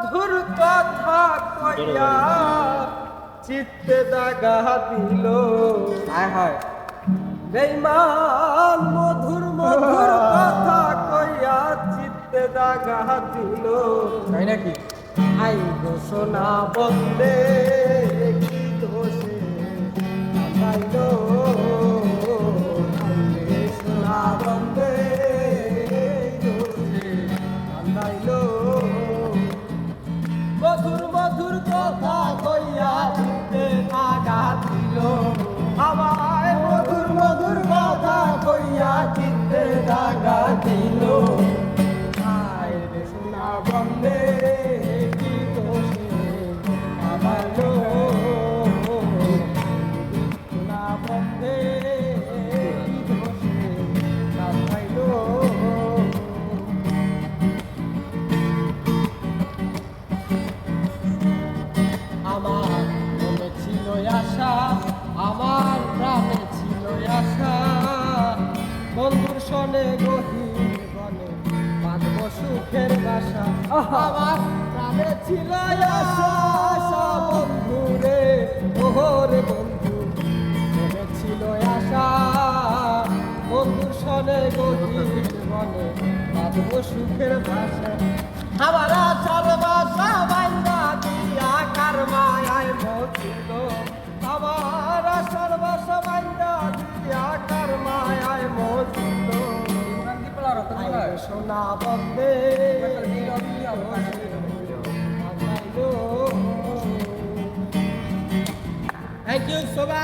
মধুর কথা কইয়া চিত্তে দাগা দিল। হায় হায়। বেইমান মধুর মধুর কথা কইয়া চিত্তে দাগা দিল। তাই নাকি? আই ঘোষণা বন্দে কি দোষে মধুর কথা কইয়া চিত্তে আগা দিল। আমায় মধুর মধুর কথা কইয়া চিত্তে দাগা দিল। আয় রে সোনা বন্দে বন্ধুর সনে গহীন বনে বাঁধব সুখের বাসা। আমার প্রাণে ছিল আশা আশা বন্ধু রে ওহরে বন্ধু। মনে ছিল আশা বন্ধুর সনে গহীন বনে বাঁধব সুখের বাসা। আমার আশার বাসা বাইন্দা দিয়া কার মায়ায় মছিল আমার আশার বাসা সোনা বন্দে। থ্যাংক ইউ সবাই